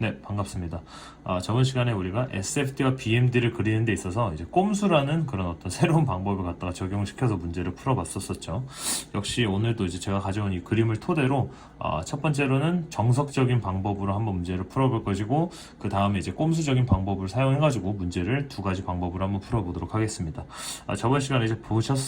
네, 반갑습니다. 아, 저번 시간에 우리가 SFD와 BMD를 그리는 데 있어서 이제 꼼수라는 그런 어떤 새로운 방법을 갖다가 적용시켜서 문제를 풀어봤었었죠. 역시 오늘도 이제 제가 가져온 이 그림을 토대로 아, 첫 번째로는 정석적인 방법으로 한번 문제를 풀어볼 것이고 그 다음에 이제 꼼수적인 방법을 사용해가지고 문제를 두 가지 방법으로 한번 풀어보도록 하겠습니다. 아, 저번 시간에 이제 보셨,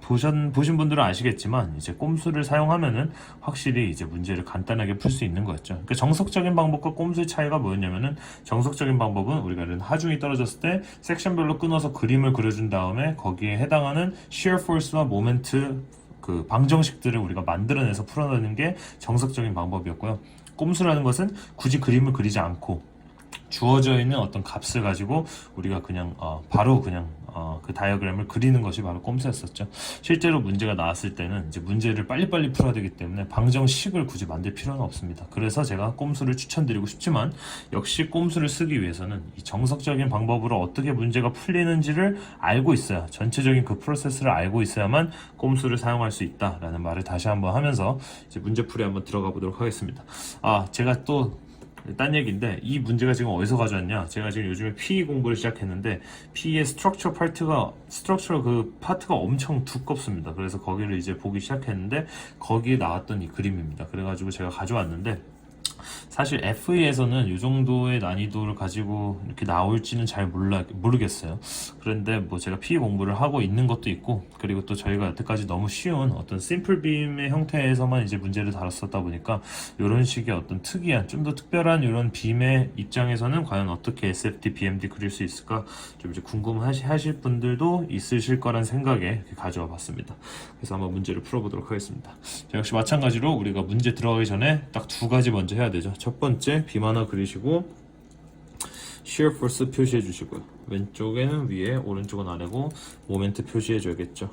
보셨, 보신 분들은 아시겠지만 이제 꼼수를 사용하면은 확실히 이제 문제를 간단하게 풀 수 있는 거였죠. 그러니까 정석적인 방법과 꼼수의 차이가 뭐였냐면은 정석적인 방법은 우리가 이런 하중이 떨어졌을 때 섹션별로 끊어서 그림을 그려준 다음에 거기에 해당하는 shear force와 모멘트 그 방정식들을 우리가 만들어내서 풀어내는 게 정석적인 방법이었고요. 꼼수라는 것은 굳이 그림을 그리지 않고 주어져 있는 어떤 값을 가지고 우리가 그냥 어, 바로 그냥 어, 그 다이어그램을 그리는 것이 바로 꼼수였었죠. 실제로 문제가 나왔을 때는 이제 문제를 빨리빨리 풀어야 되기 때문에 방정식을 굳이 만들 필요는 없습니다. 그래서 제가 꼼수를 추천드리고 싶지만 역시 꼼수를 쓰기 위해서는 이 정석적인 방법으로 어떻게 문제가 풀리는지를 알고 있어야 전체적인 그 프로세스를 알고 있어야만 꼼수를 사용할 수 있다라는 말을 다시 한번 하면서 이제 문제풀이 한번 들어가 보도록 하겠습니다. 아 제가 또 딴 얘기인데 이 문제가 지금 어디서 가져왔냐? 제가 지금 요즘에 PE 공부를 시작했는데 PE의 스트럭처 파트가 스트럭처 그 파트가 엄청 두껍습니다. 그래서 거기를 이제 보기 시작했는데 거기에 나왔던 이 그림입니다. 그래가지고 제가 가져왔는데 사실 FE에서는 이 정도의 난이도를 가지고 이렇게 나올지는 잘 몰라 모르겠어요. 그런데 뭐 제가 PE 공부를 하고 있는 것도 있고 그리고 또 저희가 여태까지 너무 쉬운 어떤 심플 빔의 형태에서만 이제 문제를 다뤘었다 보니까 이런 식의 어떤 특이한 좀 더 특별한 이런 빔의 입장에서는 과연 어떻게 SFD, BMD 그릴 수 있을까 좀 이제 궁금하실 분들도 있으실 거란 생각에 가져와 봤습니다. 그래서 한번 문제를 풀어보도록 하겠습니다. 자, 역시 마찬가지로 우리가 문제 들어가기 전에 딱 두 가지 먼저 해야 되죠. 첫 번째 빔 하나 그리시고 shear force 표시해 주시고요. 왼쪽에는 위에, 오른쪽은 아래고 모멘트 표시해 줘야겠죠.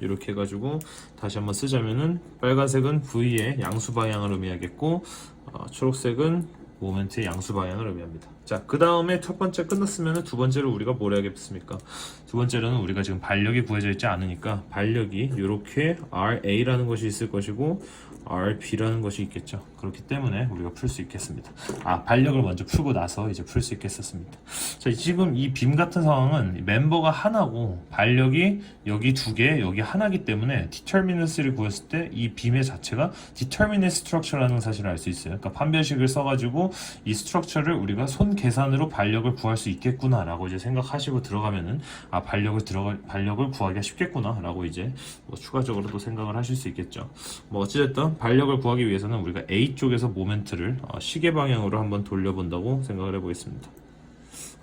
이렇게 해가지고 다시 한번 쓰자면은 빨간색은 V의 양수 방향을 의미하겠고 어, 초록색은 모멘트의 양수 방향을 의미합니다. 자, 그 다음에 첫 번째 끝났으면 두 번째로 우리가 뭘 해야겠습니까? 두 번째로는 우리가 지금 반력이 구해져 있지 않으니까 반력이 이렇게 RA라는 것이 있을 것이고 RB라는 것이 있겠죠. 그렇기 때문에 우리가 풀 수 있겠습니다. 아, 반력을 먼저 풀고 나서 이제 풀 수 있겠었습니다. 자, 지금 이 빔 같은 상황은 멤버가 하나고 반력이 여기 두 개, 여기 하나기 때문에 determinacy를 구했을 때 이 빔의 자체가 determinate structure라는 사실을 알 수 있어요. 그러니까 판별식을 써가지고 이 스트럭처를 우리가 손 계산으로 반력을 구할 수 있겠구나라고 이제 생각하시고 들어가면은 아 반력을 들어가 반력을 구하기가 쉽겠구나라고 이제 뭐 추가적으로도 생각을 하실 수 있겠죠. 뭐 어찌됐든 반력을 구하기 위해서는 우리가 A 쪽에서 모멘트를 어, 시계 방향으로 한번 돌려본다고 생각을 해보겠습니다.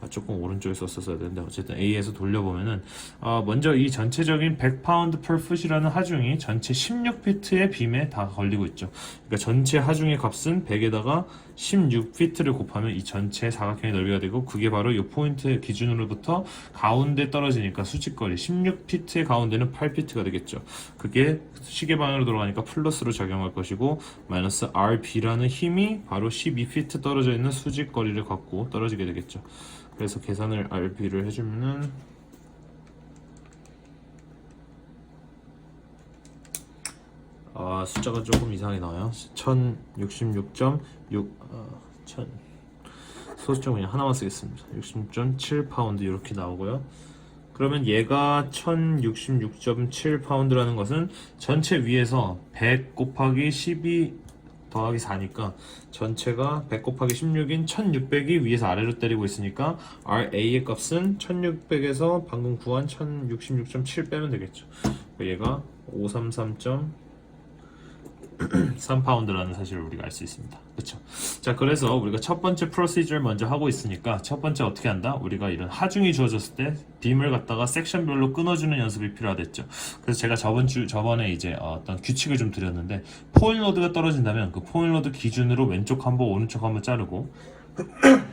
아, 조금 오른쪽에 썼었어야 되는데 어쨌든 A에서 돌려보면은 아, 먼저 이 전체적인 100파운드 per foot이라는 하중이 전체 16피트의 빔에 다 걸리고 있죠. 그러니까 전체 하중의 값은 100에다가 16피트를 곱하면 이 전체 사각형의 넓이가 되고 그게 바로 이 포인트 기준으로부터 가운데 떨어지니까 수직거리 16피트의 가운데는 8피트가 되겠죠. 그게 시계 방향으로 돌아가니까 플러스로 작용할 것이고 마이너스 RB라는 힘이 바로 12피트 떨어져 있는 수직거리를 갖고 떨어지게 되겠죠. 그래서 계산을 RB를 해주면은 아 숫자가 조금 이상하게 나와요. 1066.6 어, 1000 소수점 그냥 하나만 쓰겠습니다. 66.7 파운드 이렇게 나오고요. 그러면 얘가 1066.7 파운드라는 것은 전체 위에서 100 곱하기 12 더하기 4니까 전체가 100 곱하기 16인 1600이 위에서 아래로 때리고 있으니까 RA의 값은 1600에서 방금 구한 1066.7 빼면 되겠죠. 얘가 533. 3파운드라는 사실을 우리가 알 수 있습니다. 그렇죠? 자, 그래서 우리가 첫 번째 프로시저를 먼저 하고 있으니까 첫 번째 어떻게 한다? 우리가 이런 하중이 주어졌을 때 빔을 갖다가 섹션별로 끊어주는 연습이 필요하겠죠. 그래서 제가 저번 주 저번에 이제 어떤 규칙을 좀 드렸는데 포인 로드가 떨어진다면 그 포인 로드 기준으로 왼쪽 한 번, 오른쪽 한번 자르고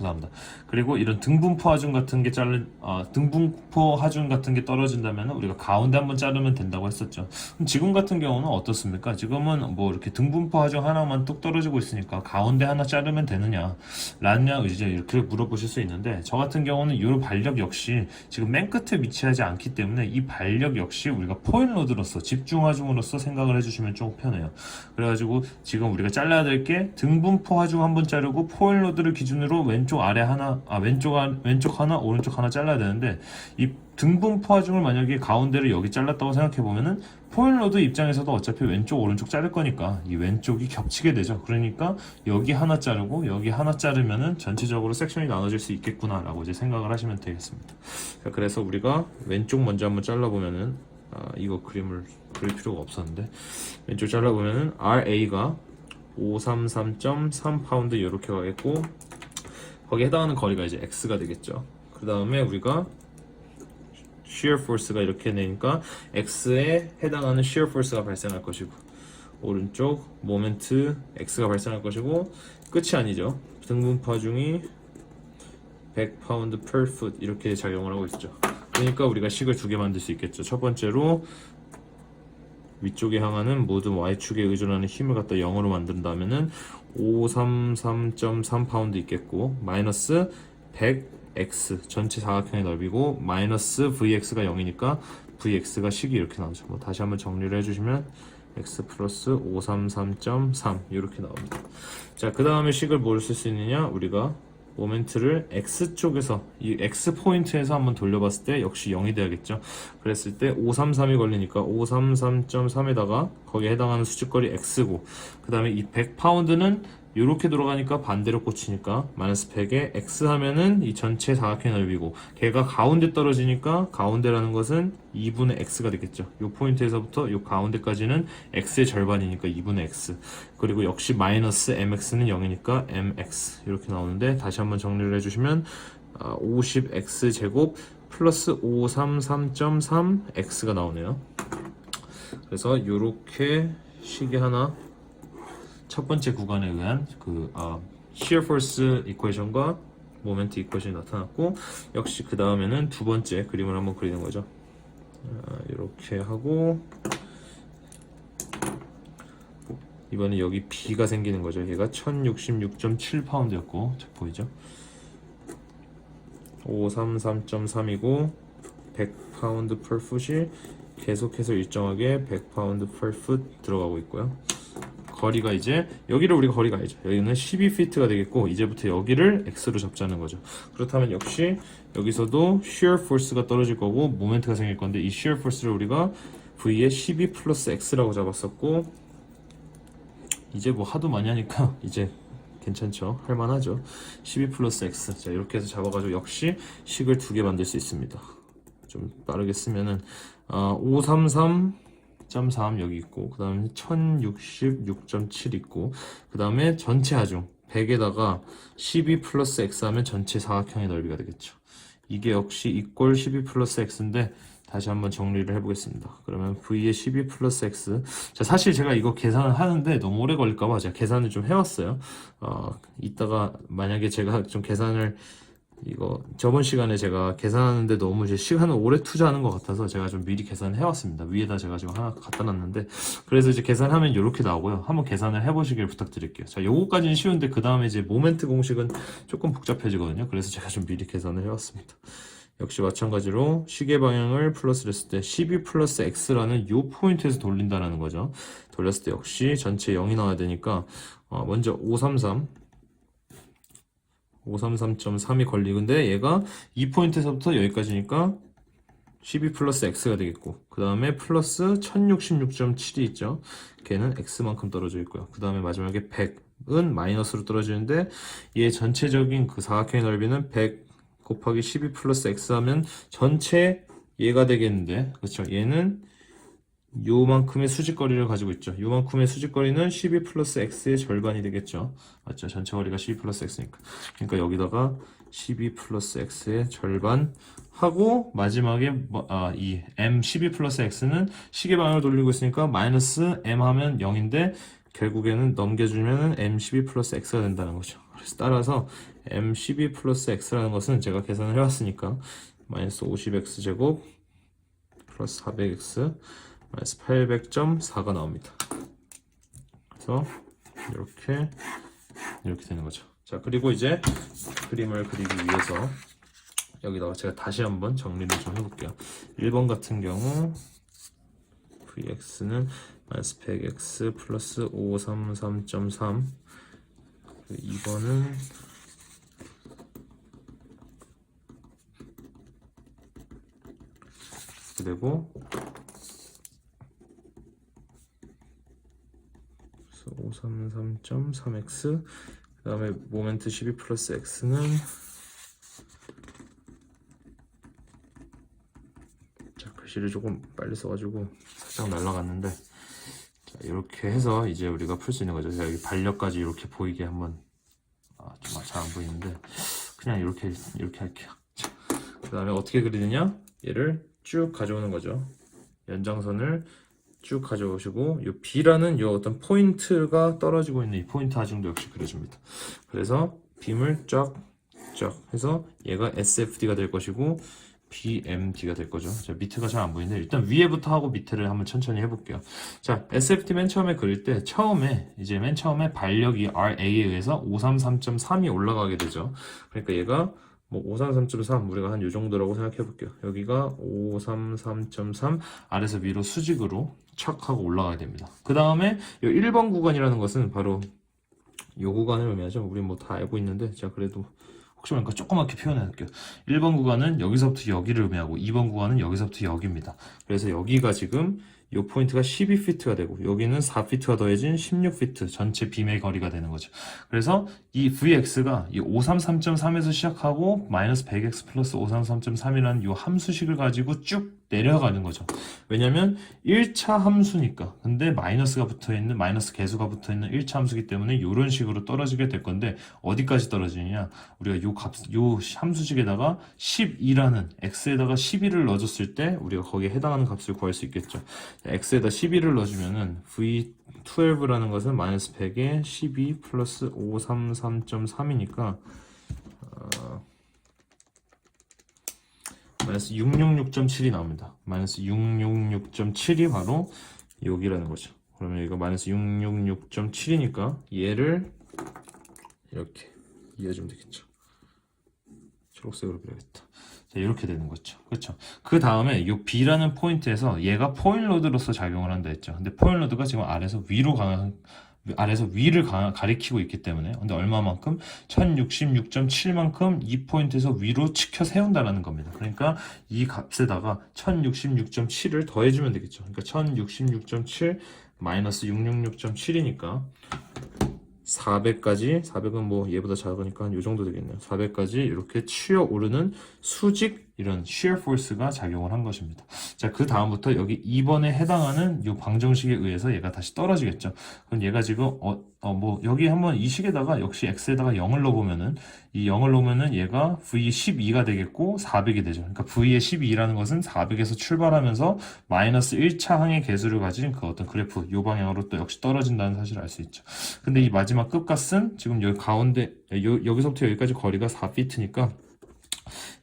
죄송합니다. 그리고 이런 등분포 하중 같은 게 자른 어, 등분포 하중 같은 게 떨어진다면 우리가 가운데 한번 자르면 된다고 했었죠. 지금 같은 경우는 어떻습니까? 지금은 뭐 이렇게 등분포 하중 하나만 뚝 떨어지고 있으니까 가운데 하나 자르면 되느냐? 라냐 이제 이렇게 물어보실 수 있는데 저 같은 경우는 이 반력 역시 지금 맨 끝에 위치하지 않기 때문에 이 반력 역시 우리가 포인 로드로서 집중 하중으로서 생각을 해주시면 좀 편해요. 그래가지고 지금 우리가 잘라야 될 게 등분포 하중 한번 자르고 포인 로드를 기준으로 왼쪽 아래 하나 아 왼쪽 아, 왼쪽 하나 오른쪽 하나 잘라야 되는데 이 등분포 하중을 만약에 가운데를 여기 잘랐다고 생각해 보면은 로드 입장에서도 어차피 왼쪽 오른쪽 자를 거니까 이 왼쪽이 겹치게 되죠. 그러니까 여기 하나 자르고 여기 하나 자르면은 전체적으로 섹션이 나눠질 수 있겠구나라고 이제 생각을 하시면 되겠습니다. 자, 그래서 우리가 왼쪽 먼저 한번 잘라 보면은 아, 이거 그림을 그릴 필요가 없었는데 왼쪽 잘라보면은 RA가 533.3 파운드 이렇게 가겠고 거기에 해당하는 거리가 이제 X가 되겠죠. 그 다음에 우리가 shear force가 이렇게 되니까 X에 해당하는 shear force가 발생할 것이고 오른쪽 모멘트 X가 발생할 것이고 끝이 아니죠. 등분 파 중이 100파운드 per foot 이렇게 작용을 하고 있죠. 그러니까 우리가 식을 두 개 만들 수 있겠죠. 첫 번째로 위쪽에 향하는 모든 y축에 의존하는 힘을 갖다 0으로 만든다면은 533.3파운드 있겠고 마이너스 100x 전체 사각형의 넓이고 마이너스 vx가 0이니까 vx가 식이 이렇게 나오죠. 뭐 다시 한번 정리를 해주시면 x 플러스 533.3 이렇게 나옵니다. 자, 그 다음에 식을 뭘 쓸 수 있느냐? 우리가 모멘트를 x 쪽에서 이 x 포인트에서 한번 돌려봤을 때 역시 0이 돼야겠죠. 그랬을 때 533이 걸리니까 533.3에다가 거기에 해당하는 수직거리 x고 그 다음에 이 100파운드는 이렇게 돌아가니까 반대로 꽂히니까 마이너스 100에 x 하면은 이 전체 사각형 넓이고 걔가 가운데 떨어지니까 가운데라는 것은 2분의 x가 되겠죠. 이 포인트에서부터 이 가운데까지는 x의 절반이니까 2분의 x 그리고 역시 마이너스 mx는 0이니까 mx 이렇게 나오는데 다시 한번 정리를 해주시면 아, 50x 제곱 플러스 533.3x가 나오네요. 그래서 이렇게 식이 하나 첫 번째 구간에 의한 그 어, shear force 이퀘이션과 모멘트 이퀘이션이 나타났고 역시 그 다음에는 두 번째 그림을 한번 그리는 거죠. 아, 이렇게 하고 이번에 여기 B가 생기는 거죠. 얘가 1066.7 파운드였고 자, 보이죠? 533.3이고 100 파운드 per foot이 계속해서 일정하게 100 파운드 per foot 들어가고 있고요. 거리가 이제 여기를 우리가 거리가 알죠. 여기는 12피트가 되겠고 이제부터 여기를 x로 잡자는 거죠. 그렇다면 역시 여기서도 shear force가 떨어질 거고 모멘트가 생길 건데 이 shear force를 우리가 v에 12 플러스 x라고 잡았었고 이제 뭐 하도 많이 하니까 이제 괜찮죠. 할만하죠. 12 플러스 x 자 이렇게 해서 잡아가지고 역시 식을 두 개 만들 수 있습니다. 좀 빠르게 쓰면은 어, 533 100.3 여기 있고 그 다음에 1066.7 있고 그 다음에 전체 하중 100에다가 12 플러스 x 하면 전체 사각형의 넓이가 되겠죠. 이게 역시 이꼴 12 플러스 x인데 다시 한번 정리를 해보겠습니다. 그러면 v의 12 플러스 x. 자 사실 제가 이거 계산을 하는데 너무 오래 걸릴까봐 제가 계산을 좀 해왔어요. 어 이따가 만약에 제가 좀 계산을 이거 저번 시간에 제가 계산하는데 너무 이제 시간을 오래 투자하는 것 같아서 제가 좀 미리 계산을 해왔습니다. 위에다 제가 지금 하나 갖다 놨는데 그래서 이제 계산하면 이렇게 나오고요. 한번 계산을 해보시길 부탁드릴게요. 자, 요거까지는 쉬운데 그 다음에 이제 모멘트 공식은 조금 복잡해지거든요. 그래서 제가 좀 미리 계산을 해왔습니다. 역시 마찬가지로 시계 방향을 플러스를 했을 때 12 플러스 x라는 요 포인트에서 돌린다라는 거죠. 돌렸을 때 역시 전체 0이 나와야 되니까 어, 먼저 533 533.3이 걸리는데 얘가 이 포인트에서부터 여기까지니까 12 플러스 x가 되겠고 그 다음에 플러스 1066.7이 있죠. 걔는 x만큼 떨어져 있고요. 그 다음에 마지막에 100은 마이너스로 떨어지는데 얘 전체적인 그 사각형의 넓이는 100 곱하기 12 플러스 x 하면 전체 얘가 되겠는데 그렇죠? 얘는 요만큼의 수직거리를 가지고 있죠. 요만큼의 수직거리는 12 플러스 x의 절반이 되겠죠. 맞죠? 전체 거리가 12 플러스 x니까. 그러니까 여기다가 12 플러스 x의 절반 하고 마지막에 뭐, 아, 이 m 12 플러스 x는 시계 방향을 돌리고 있으니까 마이너스 m 하면 0인데 결국에는 넘겨주면 m12 플러스 x가 된다는 거죠. 그래서 따라서 m12 플러스 x라는 것은 제가 계산을 해왔으니까 마이너스 50x 제곱 플러스 400x 마이너스 800.4가 나옵니다. 그래서 이렇게 이렇게 되는 거죠. 자 그리고 이제 그림을 그리기 위해서 여기다가 제가 다시 한번 정리를 좀 해볼게요. 1번 같은 경우 vx는 마이너스 100x 플러스 533.3 2번은 이렇게 되고 그래서 533.3x 그 다음에 모멘트 12 플러스 x는 자 글씨를 조금 빨리 써가지고 살짝 날라갔는데 자 이렇게 해서 이제 우리가 풀 수 있는 거죠. 제가 여기 반려까지 이렇게 보이게 한번 아, 좀잘안 보이는데 그냥 이렇게 이렇게 할게요. 그 다음에 어떻게 그리느냐? 얘를 쭉 가져오는 거죠. 연장선을 쭉 가져오시고 이 B라는 이 어떤 포인트가 떨어지고 있는 이 포인트 하중도 역시 그려줍니다. 그래서 빔을 쫙 쫙 해서 얘가 SFD가 될 것이고 BMD가 될 거죠. 자, 밑에가 잘 안 보이는데 일단 위에부터 하고 밑에를 한번 천천히 해볼게요. 자, SFD 맨 처음에 그릴 때 처음에 이제 맨 처음에 발력이 RA에 의해서 533.3이 올라가게 되죠. 그러니까 얘가 뭐 533.3 우리가 한 요 정도라고 생각해 볼게요. 여기가 533.3 아래서 위로 수직으로 척 하고 올라가게 됩니다. 그 다음에 이 1번 구간이라는 것은 바로 요 구간을 의미하죠. 우리 뭐 다 알고 있는데 제가 그래도 혹시 모르니까 조그맣게 표현해 볼게요. 1번 구간은 여기서부터 여기를 의미하고 2번 구간은 여기서부터 여기입니다. 그래서 여기가 지금 요 포인트가 12피트가 되고 여기는 4피트가 더해진 16피트 전체 빔의 거리가 되는 거죠. 그래서 이 VX가 이 533.3에서 시작하고 마이너스 100x 플러스 533.3이라는 요 함수식을 가지고 쭉 내려가는 거죠. 왜냐면 1차 함수니까. 근데 마이너스가 붙어 있는 마이너스 개수가 붙어 있는 1차 함수기 때문에 이런 식으로 떨어지게 될 건데 어디까지 떨어지느냐? 우리가 요 값, 요 함수식에다가 12라는 x에다가 12를 넣어줬을 때 우리가 거기에 해당하는 값을 구할 수 있겠죠. x에다 12를 넣어주면은 v12라는 것은 마이너스 100에 12 플러스 533.3이니까 마이너스 666.7이 나옵니다. 마이너스 666.7이 바로 여기라는 거죠. 그러면 이거 마이너스 666.7이니까 얘를 이렇게 이어주면 되겠죠. 초록색으로 그려야겠다. 자, 이렇게 되는 거죠. 그렇죠. 그 다음에 이 B라는 포인트에서 얘가 포인로드로서 작용을 한다 했죠. 근데 포인로드가 지금 아래서 위로 가 아래서 위를 가, 가리키고 있기 때문에 근데 얼마만큼 1066.7만큼 이 포인트에서 위로 치켜 세운다라는 겁니다. 그러니까 이 값에다가 1066.7을 더해주면 되겠죠. 그러니까 1066.7 마이너스 666.7이니까 400까지 400은 뭐 얘보다 작으니까 한 요 정도 되겠네요. 400까지 이렇게 치어 오르는 수직 이런 shear force가 작용을 한 것입니다. 자, 그 다음부터 여기 2번에 해당하는 이 방정식에 의해서 얘가 다시 떨어지겠죠. 그럼 얘가 지금 어, 어, 뭐 여기 한번 이 식에다가 역시 x에다가 0을 넣어보면은 이 0을 넣으면은 얘가 v12가 되겠고 400이 되죠. 그러니까 v의 12라는 것은 400에서 출발하면서 마이너스 1차 항의 개수를 가진 그 어떤 그래프 요 방향으로 또 역시 떨어진다는 사실을 알 수 있죠. 근데 이 마지막 끝값은 지금 여기 가운데 요, 여기서부터 여기까지 거리가 4피트니까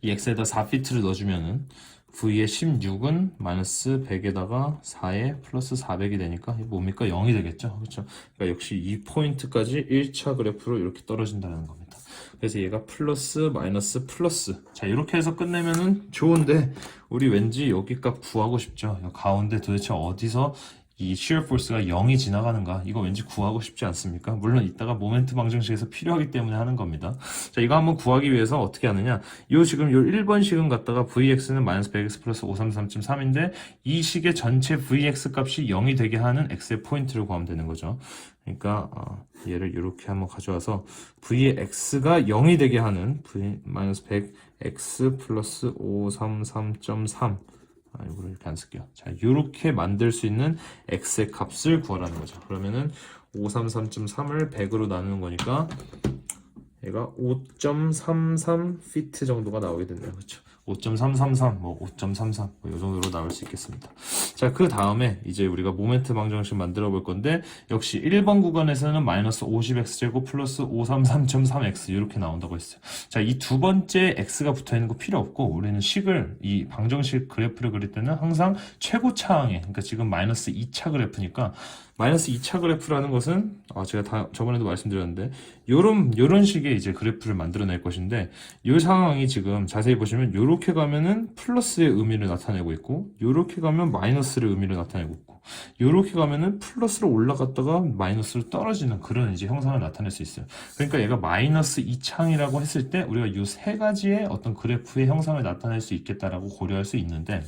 이 x에다 4피트를 넣어주면은 v의 16은 마이너스 100에다가 4에 플러스 400이 되니까 뭡니까? 0이 되겠죠. 그렇죠. 그러니까 역시 이 포인트까지 1차 그래프로 이렇게 떨어진다는 겁니다. 그래서 얘가 플러스 마이너스 플러스 자 이렇게 해서 끝내면은 좋은데 우리 왠지 여기 값 구하고 싶죠. 이 가운데 도대체 어디서 이 shear force가 0이 지나가는가 이거 왠지 구하고 싶지 않습니까? 물론 이따가 모멘트 방정식에서 필요하기 때문에 하는 겁니다. 자 이거 한번 구하기 위해서 어떻게 하느냐 요 지금 요 1번 식은 갖다가 vx는 마이너스 100x 플러스 533.3인데 이 식의 전체 vx 값이 0이 되게 하는 x의 포인트를 구하면 되는 거죠. 그러니까 어, 얘를 이렇게 한번 가져와서 v의 x가 0이 되게 하는 v 마이너스 100x 플러스 533.3 아, 이거를 이렇게 안 쓸게요. 자, 이렇게 만들 수 있는 x의 값을 구하라는 거죠. 그러면은 533.3을 100으로 나누는 거니까 얘가 5.33 피트 정도가 나오게 된대요. 그렇죠? 5.333, 뭐 5.33, 뭐 이 정도로 나올 수 있겠습니다. 자, 그 다음에 이제 우리가 모멘트 방정식 만들어 볼 건데, 역시 1번 구간에서는 마이너스 50x제곱 플러스 533.3x 이렇게 나온다고 했어요. 자, 이 두 번째 x가 붙어 있는 거 필요 없고, 우리는 식을, 이 방정식 그래프를 그릴 때는 항상 최고 차항에, 그러니까 지금 마이너스 2차 그래프니까, 마이너스 2차 그래프라는 것은, 아, 제가 다, 저번에도 말씀드렸는데, 요런, 요런 식의 이제 그래프를 만들어낼 것인데, 이 상황이 지금 자세히 보시면, 요렇게 가면은 플러스의 의미를 나타내고 있고, 요렇게 가면 마이너스의 의미를 나타내고 있고, 요렇게 가면은 플러스로 올라갔다가 마이너스로 떨어지는 그런 이제 형상을 나타낼 수 있어요. 그러니까 얘가 마이너스 2창이라고 했을 때, 우리가 요 세 가지의 어떤 그래프의 형상을 나타낼 수 있겠다라고 고려할 수 있는데,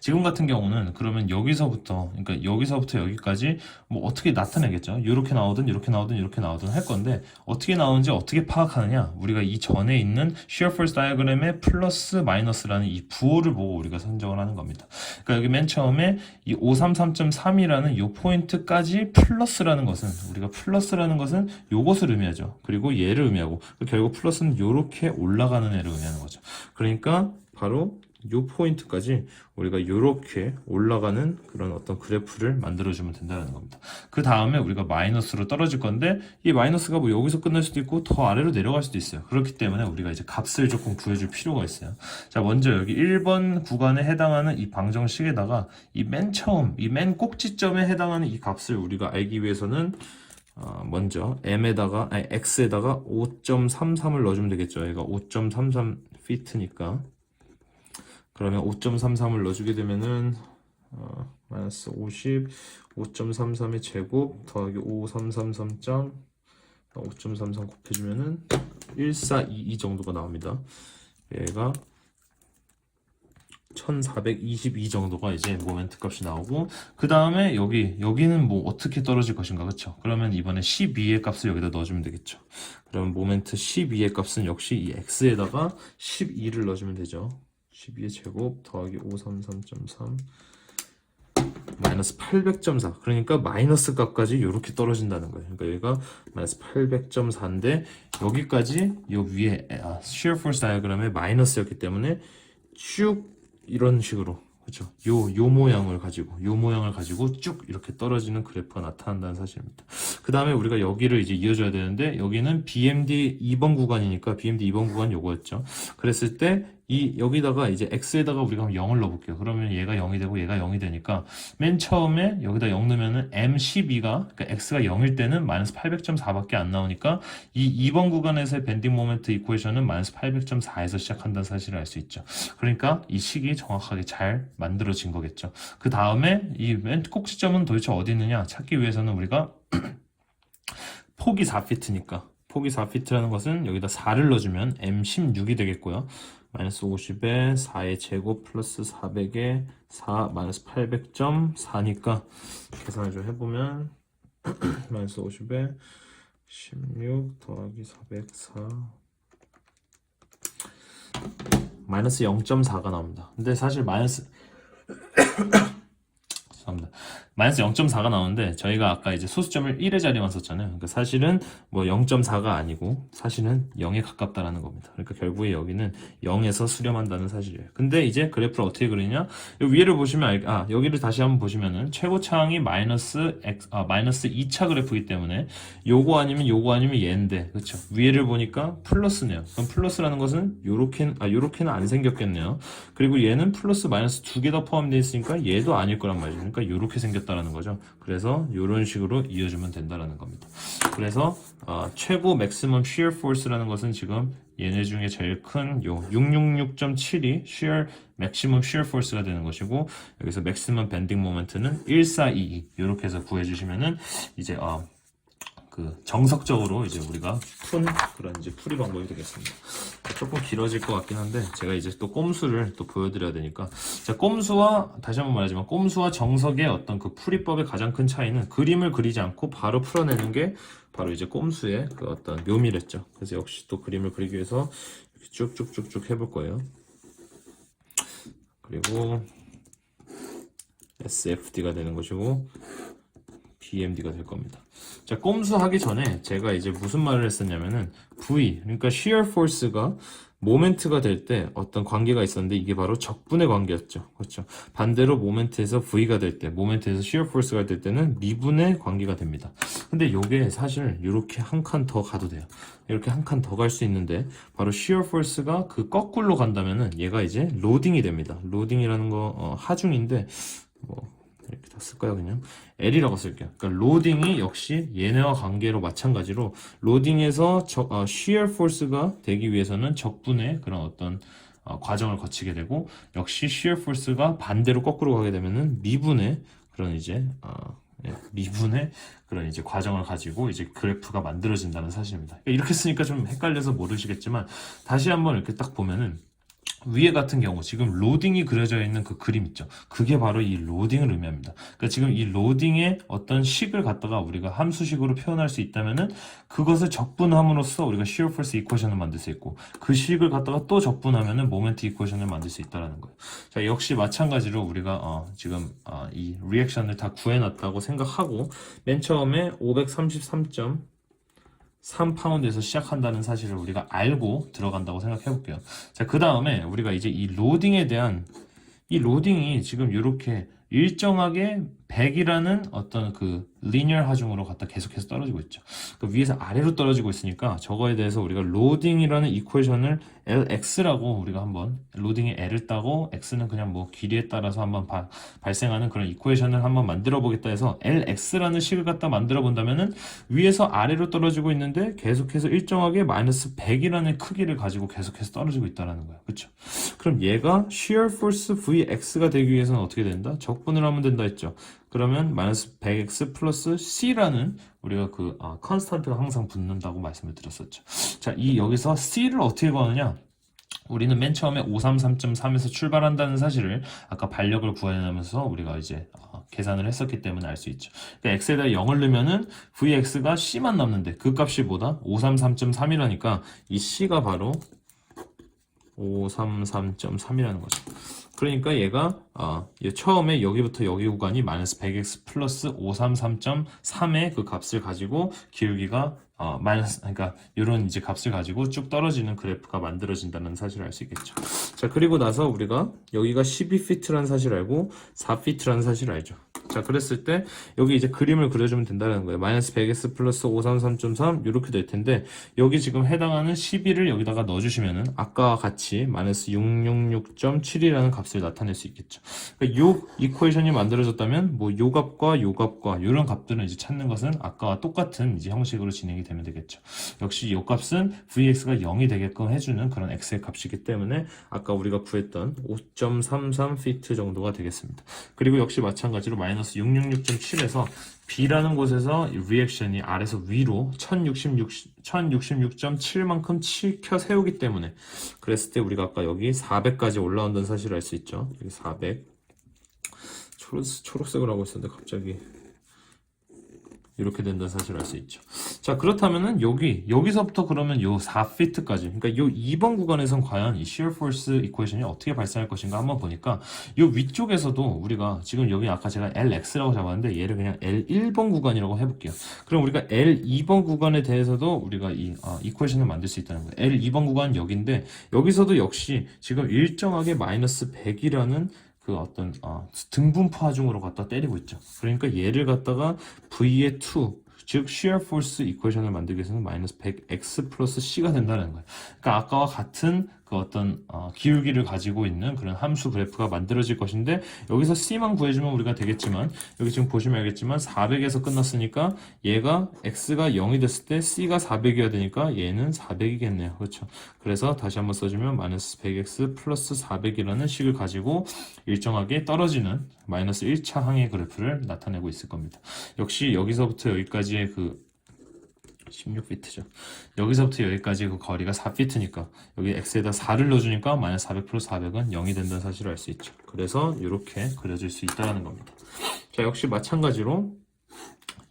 지금 같은 경우는 그러면 여기서부터 그러니까 여기서부터 여기까지 뭐 어떻게 나타내겠죠? 이렇게 나오든 이렇게 나오든 이렇게 나오든 할 건데 어떻게 나오는지 어떻게 파악하느냐? 우리가 이 전에 있는 shear force 다이어그램의 플러스 마이너스라는 이 부호를 보고 우리가 선정을 하는 겁니다. 그러니까 여기 맨 처음에 이 533.3이라는 이 포인트까지 플러스라는 것은 우리가 플러스라는 것은 요것을 의미하죠. 그리고 얘를 의미하고 결국 플러스는 이렇게 올라가는 애를 의미하는 거죠. 그러니까 바로 요 포인트까지 우리가 이렇게 올라가는 그런 어떤 그래프를 만들어주면 된다는 겁니다. 그 다음에 우리가 마이너스로 떨어질 건데 이 마이너스가 뭐 여기서 끝날 수도 있고 더 아래로 내려갈 수도 있어요. 그렇기 때문에 우리가 이제 값을 조금 구해줄 필요가 있어요. 자 먼저 여기 1번 구간에 해당하는 이 방정식에다가 이 맨 처음 이 맨 꼭지점에 해당하는 이 값을 우리가 알기 위해서는 어, 먼저 m에다가 아니 x에다가 5.33을 넣어주면 되겠죠. 얘가 5.33 피트니까 그러면 5.33을 넣어주게 되면은 어, 마이너스 50, 5.33의 제곱 더하기 5333점 5.33 곱해주면은 1422 정도가 나옵니다. 얘가 1422 정도가 이제 모멘트 값이 나오고 그 다음에 여기 여기는 뭐 어떻게 떨어질 것인가 그쵸? 그러면 이번에 12의 값을 여기다 넣어주면 되겠죠. 그러면 모멘트 12의 값은 역시 이 x에다가 12를 넣어주면 되죠 12의 제곱 더하기 533.3 마이너스 800.4 그러니까 마이너스 값까지 이렇게 떨어진다는 거예요. 그러니까 얘가 마이너스 800.4인데 여기까지 요 위에 아, shear force 다이어그램에 마이너스였기 때문에 쭉 이런 식으로 그렇죠? 요, 요 모양을 가지고 요 모양을 가지고 쭉 이렇게 떨어지는 그래프가 나타난다는 사실입니다. 그 다음에 우리가 여기를 이제 이어줘야 되는데 여기는 BMD 2번 구간이니까 BMD 2번 구간 요거였죠. 그랬을 때 이 여기다가 이제 x에다가 우리가 한번 0을 넣어볼게요. 그러면 얘가 0이 되고 얘가 0이 되니까 맨 처음에 여기다 0 넣으면은 m12가 그러니까 x가 0일 때는 마이너스 800.4밖에 안 나오니까 이 2번 구간에서의 밴딩 모멘트 이쿠에이션은 마이너스 800.4에서 시작한다는 사실을 알 수 있죠. 그러니까 이 식이 정확하게 잘 만들어진 거겠죠. 그 다음에 이 맨 꼭지점은 도대체 어디 있느냐 찾기 위해서는 우리가 폭이 4피트니까 폭이 4피트라는 것은 여기다 4를 넣어주면 m16이 되겠고요. 마이너스 50에 4의 제곱 플러스 400에 4 마이너스 800.4니까 계산을 좀 해보면 마이너스 50에 16 더하기 404 마이너스 0.4가 나옵니다. 근데 사실 마이너스 죄송합니다. 마이너스 0.4가 나오는데 저희가 아까 이제 소수점을 1의 자리만 썼잖아요. 그러니까 사실은 뭐 0.4가 아니고 사실은 0에 가깝다라는 겁니다. 그러니까 결국에 여기는 0에서 수렴한다는 사실이에요. 근데 이제 그래프를 어떻게 그리냐? 위를 보시면 알, 아 여기를 다시 한번 보시면은 최고 차항이 마이너스 x 아 마이너스 2차 그래프이기 때문에 요거 아니면 요거 아니면 얘인데 그렇죠? 위에를 보니까 플러스네요. 그럼 플러스라는 것은 요렇게 아 요렇게는 안 생겼겠네요. 그리고 얘는 플러스 마이너스 두 개 더 포함되어 있으니까 얘도 아닐 거란 말이죠. 그러니까 요렇게 생겼 다라는 거죠. 그래서 이런 식으로 이어주면 된다라는 겁니다. 그래서 어, 최고 맥시멈 shear force라는 것은 지금 얘네 중에 제일 큰 요 666.7이 shear maximum shear force가 되는 것이고 여기서 maximum bending moment는 1422 이렇게 해서 구해 주시면은 이제 어, 그 정석적으로 이제 우리가 푼 그런 이제 풀이 방법이 되겠습니다. 조금 길어질 것 같긴 한데 제가 이제 또 꼼수를 또 보여드려야 되니까 자 꼼수와 다시 한번 말하지만 꼼수와 정석의 어떤 그 풀이법의 가장 큰 차이는 그림을 그리지 않고 바로 풀어내는 게 바로 이제 꼼수의 그 어떤 묘미랬죠. 그래서 역시 또 그림을 그리기 위해서 이렇게 쭉쭉쭉쭉 해볼 거예요. 그리고 SFD가 되는 것이고 BMD가 될 겁니다. 자, 꼼수 하기 전에 제가 이제 무슨 말을 했었냐면은 V, 그러니까 shear force가 모멘트가 될 때 어떤 관계가 있었는데 이게 바로 적분의 관계였죠. 그렇죠. 반대로 모멘트에서 V가 될 때, 모멘트에서 shear force가 될 때는 미분의 관계가 됩니다. 근데 요게 사실 이렇게 한 칸 더 가도 돼요. 이렇게 한 칸 더 갈 수 있는데 바로 shear force가 그 거꾸로 간다면은 얘가 이제 로딩이 됩니다. 로딩이라는 거 어, 하중인데 뭐 이렇게 다 쓸까요 그냥 L이라고 쓸게요. 그러니까 로딩이 역시 얘네와 관계로 마찬가지로 로딩에서 적, 어, shear force가 되기 위해서는 적분의 그런 어떤 어, 과정을 거치게 되고 역시 shear force가 반대로 거꾸로 가게 되면은 미분의 그런 이제 어, 예, 미분의 그런 이제 과정을 가지고 이제 그래프가 만들어진다는 사실입니다. 이렇게 쓰니까 좀 헷갈려서 모르시겠지만 다시 한번 이렇게 딱 보면은 위에 같은 경우 지금 로딩이 그려져 있는 그 그림 있죠. 그게 바로 이 로딩을 의미합니다. 그러니까 지금 이 로딩의 어떤 식을 갖다가 우리가 함수식으로 표현할 수 있다면은 그것을 적분함으로써 우리가 shear force 이퀘션을 만들 수 있고 그 식을 갖다가 또 적분하면은 모멘트 이퀘션을 만들 수 있다라는 거예요. 자, 역시 마찬가지로 우리가 어, 지금 어, 이 리액션을 다 구해놨다고 생각하고 맨 처음에 533점 3파운드에서 시작한다는 사실을 우리가 알고 들어간다고 생각해 볼게요. 자, 그 다음에 우리가 이제 이 로딩에 대한 이 로딩이 지금 이렇게 일정하게 100이라는 어떤 그 리니얼 하중으로 갖다 계속해서 떨어지고 있죠. 그 위에서 아래로 떨어지고 있으니까 저거에 대해서 우리가 로딩이라는 이퀘션을 LX라고 우리가 한번 로딩의 L을 따고 X는 그냥 뭐 길이에 따라서 한번 바- 발생하는 그런 이퀘션을 한번 만들어 보겠다 해서 LX라는 식을 갖다 만들어 본다면은 위에서 아래로 떨어지고 있는데 계속해서 일정하게 마이너스 100이라는 크기를 가지고 계속해서 떨어지고 있다라는 거야. 그렇죠? 그럼 얘가 shear force Vx가 되기 위해서는 어떻게 된다? 적분을 하면 된다 했죠. 그러면 마이너스 100x 플러스 c라는 우리가 그 아, 컨스탄트가 항상 붙는다고 말씀을 드렸었죠. 자, 이 여기서 c를 어떻게 구하느냐? 우리는 맨 처음에 533.3에서 출발한다는 사실을 아까 반력을 구해내면서 우리가 이제 어, 계산을 했었기 때문에 알 수 있죠. 그러니까 x에다 0을 넣으면은 vx가 c만 남는데 그 값이 뭐다? 533.3이라니까 이 c가 바로 533.3이라는 거죠. 그러니까 얘가 어, 얘 처음에 여기부터 여기 구간이 마이너스 100x 플러스 533.3의 그 값을 가지고 기울기가 어, 마이너스 그러니까 이런 이제 값을 가지고 쭉 떨어지는 그래프가 만들어진다는 사실을 알 수 있겠죠. 자 그리고 나서 우리가 여기가 12피트라는 사실을 알고 4피트라는 사실을 알죠. 자 그랬을 때 여기 이제 그림을 그려주면 된다는 거예요. 마이너스 100x 플러스 533.3 이렇게 될 텐데 여기 지금 해당하는 12를 여기다가 넣어주시면은 아까와 같이 마이너스 666.7이라는 값을 나타낼 수 있겠죠. 그러니까 요 이퀘이션이 만들어졌다면 뭐 요 값과 요 값과 이런 값들은 이제 찾는 것은 아까와 똑같은 이제 형식으로 진행이 되면 되겠죠. 역시 요 값은 vx가 0이 되게끔 해주는 그런 x의 값이기 때문에 아까 우리가 구했던 5.33 피트 정도가 되겠습니다. 그리고 역시 마찬가지로 마이너스 666.7에서 B라는 곳에서 이 리액션이 아래서 위로 1066, 1066.7만큼 치켜 세우기 때문에 그랬을 때 우리가 아까 여기 400까지 올라온다는 사실을 알 수 있죠. 여기 400 초록, 초록색을 하고 있었는데 갑자기 이렇게 된다는 사실을 알 수 있죠. 자, 그렇다면은 여기, 여기서부터 그러면 요 4피트까지, 그러니까 요 2번 구간에선 과연 이 shear force 이퀘이션이 어떻게 발생할 것인가 한번 보니까 요 위쪽에서도 우리가 지금 여기 아까 제가 LX라고 잡았는데 얘를 그냥 L1번 구간이라고 해볼게요. 그럼 우리가 L2번 구간에 대해서도 우리가 이 아, 이퀘이션을 만들 수 있다는 거예요. L2번 구간 여기인데 여기서도 역시 지금 일정하게 마이너스 100이라는 그 어떤 어, 등분포 하중으로 갖다 때리고 있죠. 그러니까 얘를 갖다가 v의 2, 즉 shear force 이퀘이션을 만들기 위해서는 마이너스 100x 플러스 c가 된다는 거예요. 그러니까 아까와 같은 그 어떤 어, 기울기를 가지고 있는 그런 함수 그래프가 만들어질 것인데 여기서 c만 구해주면 우리가 되겠지만 여기 지금 보시면 알겠지만 400에서 끝났으니까 얘가 x가 0이 됐을 때 c가 400이어야 되니까 얘는 400이겠네요. 그렇죠? 그래서 다시 한번 써주면 마이너스 100x 플러스 400이라는 식을 가지고 일정하게 떨어지는 마이너스 1차 항의 그래프를 나타내고 있을 겁니다. 역시 여기서부터 여기까지의 그 16피트죠. 여기서부터 여기까지 그 거리가 4피트니까 여기 x에다 4를 넣어주니까 마이너스 400 플러스 400은 0이 된다는 사실을 알 수 있죠. 그래서 이렇게 그려질 수 있다는 겁니다. 자, 역시 마찬가지로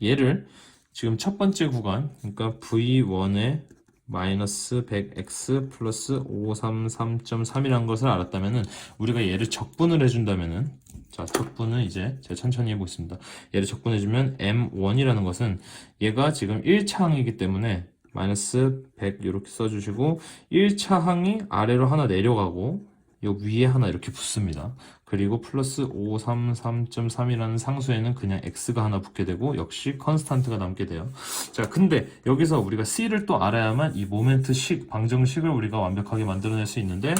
얘를 지금 첫 번째 구간, 그러니까 v1의 마이너스 100x 플러스 533.3이라는 것을 알았다면은 우리가 얘를 적분을 해준다면은 자, 적분은 이제 제가 천천히 해보겠습니다. 얘를 적분해주면 M1이라는 것은 얘가 지금 1차 항이기 때문에 마이너스 100 이렇게 써주시고 1차 항이 아래로 하나 내려가고 요 위에 하나 이렇게 붙습니다. 그리고 플러스 533.3이라는 상수에는 그냥 x가 하나 붙게 되고 역시 컨스탄트가 남게 돼요. 자, 근데 여기서 우리가 c를 또 알아야만 이 모멘트 식, 방정식을 우리가 완벽하게 만들어낼 수 있는데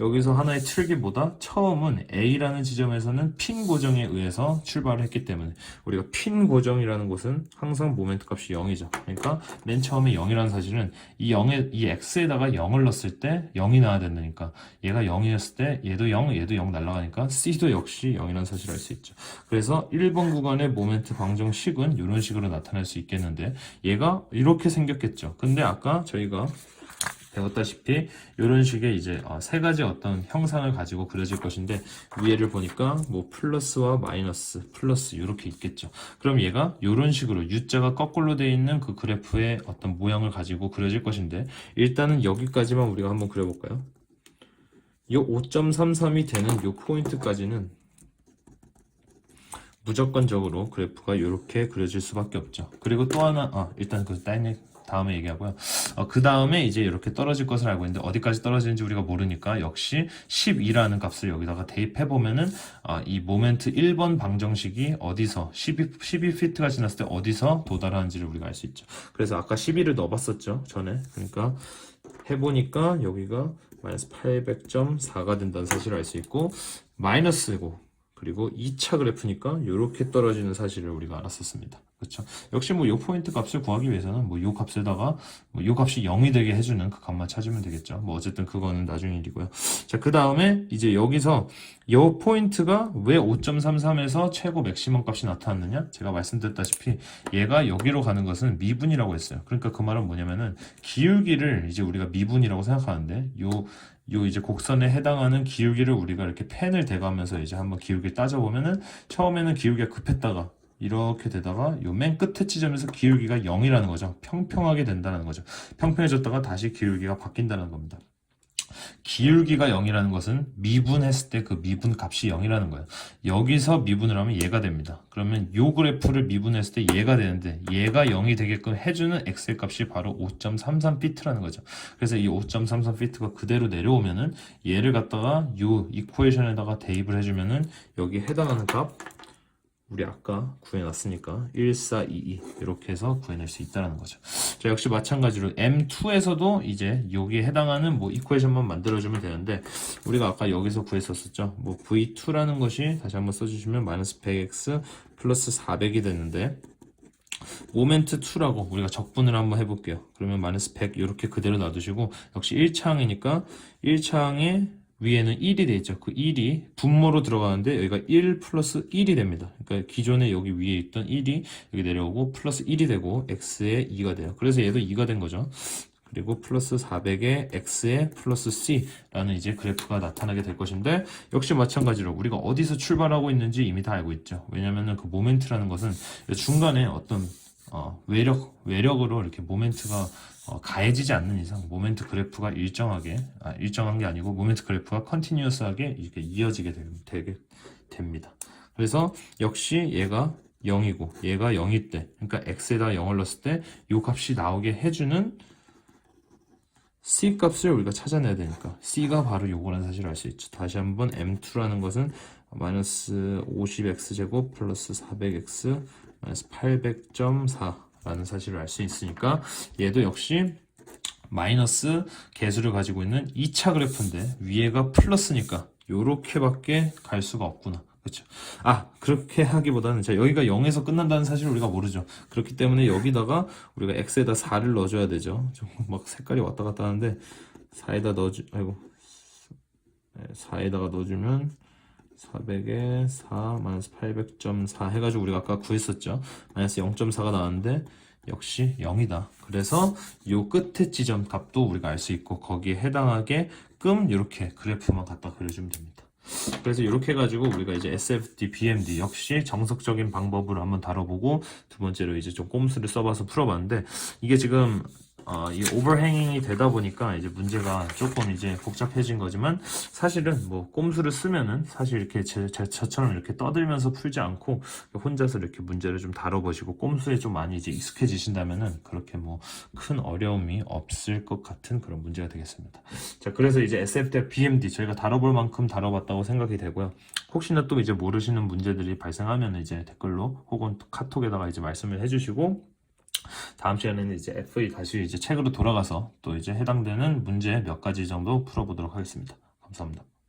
여기서 하나의 틀기보다 처음은 A라는 지점에서는 핀 고정에 의해서 출발을 했기 때문에 우리가 핀 고정이라는 것은 항상 모멘트 값이 0이죠. 그러니까 맨 처음에 0이라는 사실은 이 0에 이 x에다가 0을 넣었을 때 0이 나와야 된다니까 얘가 0이었을 때 얘도 0, 얘도 0 날아가니까 C도 역시 0이라는 사실을 알 수 있죠. 그래서 1번 구간의 모멘트 방정식은 이런 식으로 나타날 수 있겠는데 얘가 이렇게 생겼겠죠. 근데 아까 저희가 배웠다시피 이런 식의 이제 어, 세 가지 어떤 형상을 가지고 그려질 것인데 위에를 보니까 뭐 플러스와 마이너스, 플러스 이렇게 있겠죠. 그럼 얘가 이런 식으로 U자가 거꾸로 되어 있는 그 그래프의 어떤 모양을 가지고 그려질 것인데 일단은 여기까지만 우리가 한번 그려볼까요? 이 5.33이 되는 이 포인트까지는 무조건적으로 그래프가 이렇게 그려질 수밖에 없죠. 그리고 또 하나, 아, 일단 그 다음에 다음에 얘기하고요. 어, 그 다음에 이제 이렇게 떨어질 것을 알고 있는데 어디까지 떨어지는지 우리가 모르니까 역시 12라는 값을 여기다가 대입해 보면은 아, 이 모멘트 1번 방정식이 어디서 12 12피트가 지났을 때 어디서 도달하는지를 우리가 알 수 있죠. 그래서 아까 12를 넣어봤었죠 전에. 그러니까 해보니까 여기가 마이너스 800.4가 된다는 사실을 알 수 있고 마이너스고 그리고 2차 그래프니까 이렇게 떨어지는 사실을 우리가 알았었습니다. 그렇죠? 역시 뭐 요 포인트 값을 구하기 위해서는 뭐 요 값에다가 뭐 요 값이 0이 되게 해주는 그 값만 찾으면 되겠죠. 뭐 어쨌든 그거는 나중 일이고요. 자, 그 다음에 이제 여기서 요 포인트가 왜 5.33에서 최고 맥시멈 값이 나타났느냐? 제가 말씀드렸다시피 얘가 여기로 가는 것은 미분이라고 했어요. 그러니까 그 말은 뭐냐면은 기울기를 이제 우리가 미분이라고 생각하는데 요 요 이제 곡선에 해당하는 기울기를 우리가 이렇게 펜을 대가면서 이제 한번 기울기 따져보면은 처음에는 기울기가 급했다가 이렇게 되다가 요 맨 끝에 지점에서 기울기가 0이라는 거죠. 평평하게 된다는 거죠. 평평해졌다가 다시 기울기가 바뀐다는 겁니다. 기울기가 0이라는 것은 미분했을 때 그 미분 값이 0이라는 거예요. 여기서 미분을 하면 얘가 됩니다. 그러면 요 그래프를 미분했을 때 얘가 되는데 얘가 0이 되게끔 해주는 엑셀 값이 바로 5.33피트라는 거죠. 그래서 이 5.33피트가 그대로 내려오면은 얘를 갖다가 요 이쿠에이션에다가 대입을 해주면은 여기 해당하는 값 우리 아까 구해놨으니까 1422 이렇게 해서 구해낼 수 있다는 거죠. 자, 역시 마찬가지로 M2에서도 이제 여기에 해당하는 뭐 이쿠에이션만 만들어주면 되는데 우리가 아까 여기서 구했었었죠. 뭐 V2라는 것이 다시 한번 써주시면 마이너스 100x 플러스 400이 되는데 모멘트 2라고 우리가 적분을 한번 해볼게요. 그러면 마이너스 100 이렇게 그대로 놔두시고 역시 1차항이니까 1차항에 위에는 1이 돼 있죠. 그 1이 분모로 들어가는데 여기가 1 플러스 1이 됩니다. 그러니까 기존에 여기 위에 있던 1이 여기 내려오고 플러스 1이 되고 x에 2가 돼요. 그래서 얘도 2가 된 거죠. 그리고 플러스 400에 x에 플러스 c라는 이제 그래프가 나타나게 될 것인데 역시 마찬가지로 우리가 어디서 출발하고 있는지 이미 다 알고 있죠. 왜냐면은 그 모멘트라는 것은 중간에 어떤 어, 외력 외력으로 이렇게 모멘트가 어, 가해지지 않는 이상 모멘트 그래프가 일정하게 아, 일정한 게 아니고 모멘트 그래프가 컨티뉴어스하게 이렇게 이어지게 되, 되게 됩니다. 그래서 역시 얘가 0이고 얘가 0일 때 그러니까 x에다 0을 넣었을 때이 값이 나오게 해주는 c 값을 우리가 찾아내야 되니까 c가 바로 요거라는 사실을 알 수 있죠. 다시 한번 m2라는 것은 마이너스 50x 제곱 플러스 400x 마이너스 800.4라는 사실을 알 수 있으니까 얘도 역시 마이너스 개수를 가지고 있는 2차 그래프인데 위에가 플러스니까 요렇게밖에 갈 수가 없구나. 그렇죠. 아 그렇게 하기보다는 자 여기가 0에서 끝난다는 사실을 우리가 모르죠. 그렇기 때문에 여기다가 우리가 x에다 4를 넣어줘야 되죠. 좀막 색깔이 왔다 갔다 하는데 4에다 넣어주 아이고 4에다가 넣어주면 400에 4 마이너스 800.4 해가지고 우리가 아까 구했었죠. 마이너스 0.4가 나왔는데 역시 0이다. 그래서 요 끝에 지점 값도 우리가 알 수 있고 거기에 해당하게 끔 이렇게 그래프만 갖다 그려주면 됩니다. 그래서 이렇게 해가지고 우리가 이제 SFD, BMD 역시 정석적인 방법으로 한번 다뤄보고 두 번째로 이제 좀 꼼수를 써봐서 풀어봤는데 이게 지금 어, 이 오버행잉이 되다 보니까 이제 문제가 조금 이제 복잡해진 거지만 사실은 뭐 꼼수를 쓰면은 사실 이렇게 제, 제, 저처럼 이렇게 떠들면서 풀지 않고 혼자서 이렇게 문제를 좀 다뤄보시고 꼼수에 좀 많이 이제 익숙해지신다면은 그렇게 뭐 큰 어려움이 없을 것 같은 그런 문제가 되겠습니다. 자, 그래서 이제 SF대 BMD 저희가 다뤄볼 만큼 다뤄봤다고 생각이 되고요. 혹시나 또 이제 모르시는 문제들이 발생하면 이제 댓글로 혹은 카톡에다가 이제 말씀을 해주시고 다음 시간에는 이제 FE 다시 이제 책으로 돌아가서 또 이제 해당되는 문제 몇 가지 정도 풀어보도록 하겠습니다. 감사합니다.